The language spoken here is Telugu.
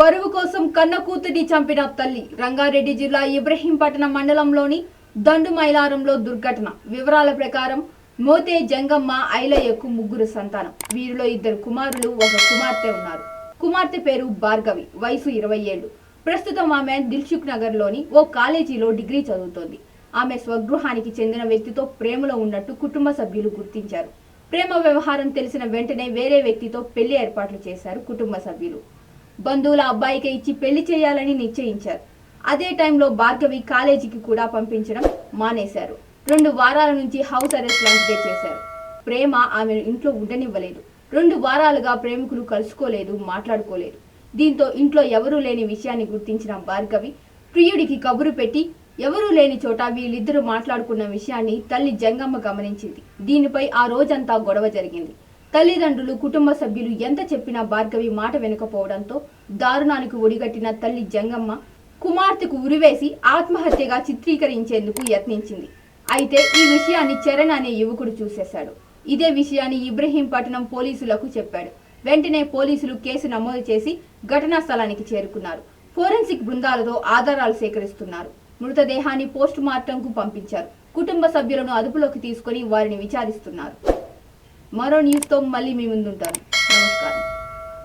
పరువు కోసం కన్న కూతురిని చంపిన తల్లి రంగారెడ్డి జిల్లా ఇబ్రహీంపట్నం మండలంలోని దండు మైలారంలో దుర్ఘటన. వివరాల ప్రకారం మోతే జంగమ్మ ఐలయ్యకు ముగ్గురు సంతానం. వీరిలో ఇద్దరు కుమారులు ఒక కుమార్తె ఉన్నారు. కుమార్తె పేరు భార్గవి వయసు ఇరవై ఏళ్ళు. ప్రస్తుతం ఆమె దిల్సుఖ్ నగర్లోని ఓ కాలేజీలో డిగ్రీ చదువుతోంది. ఆమె స్వగృహానికి చెందిన వ్యక్తితో ప్రేమలో ఉన్నట్టు కుటుంబ సభ్యులు గుర్తించారు. ప్రేమ వ్యవహారం తెలిసిన వెంటనే వేరే వ్యక్తితో పెళ్ళి ఏర్పాట్లు చేశారు కుటుంబ సభ్యులు. బంధువుల అబ్బాయికి ఇచ్చి పెళ్ళి చేయాలని నిశ్చయించారు. అదే టైంలో భార్గవి కాలేజీకి కూడా పంపించడం మానేశారు. రెండు వారాల నుంచి హౌస్ అరెస్ట్ లాంటిదే చేశారు. ప్రేమ ఆమెను ఇంట్లో ఉండనివ్వలేదు. రెండు వారాలుగా ప్రేమికులు కలుసుకోలేదు మాట్లాడుకోలేదు. దీంతో ఇంట్లో ఎవరూ లేని విషయాన్ని గుర్తించిన భార్గవి ప్రియుడికి కబురు పెట్టి ఎవరూ లేని చోట వీళ్ళిద్దరూ మాట్లాడుకున్న విషయాన్ని తల్లి జంగమ్మ గమనించింది. దీనిపై ఆ రోజంతా గొడవ జరిగింది. తల్లిదండ్రులు కుటుంబ సభ్యులు ఎంత చెప్పినా భార్గవి మాట వినకపోవడంతో దారుణానికి ఒడిగట్టిన తల్లి జంగమ్మ కుమార్తెకు ఉరివేసి ఆత్మహత్యగా చిత్రీకరించేందుకు యత్నించింది. అయితే ఈ విషయాన్ని చరణ్ అనే యువకుడు చూసేశాడు. ఇదే విషయాన్ని ఇబ్రహీంపట్నం పోలీసులకు చెప్పాడు. వెంటనే పోలీసులు కేసు నమోదు చేసి ఘటనా స్థలానికి చేరుకున్నారు. ఫోరెన్సిక్ బృందాలతో ఆధారాలు సేకరిస్తున్నారు. మృతదేహాన్ని పోస్ట్ మార్టంకు పంపించారు. కుటుంబ సభ్యులను అదుపులోకి తీసుకొని వారిని విచారిస్తున్నారు. మరో న్యూస్తో మళ్ళీ మీ ముందుంటాను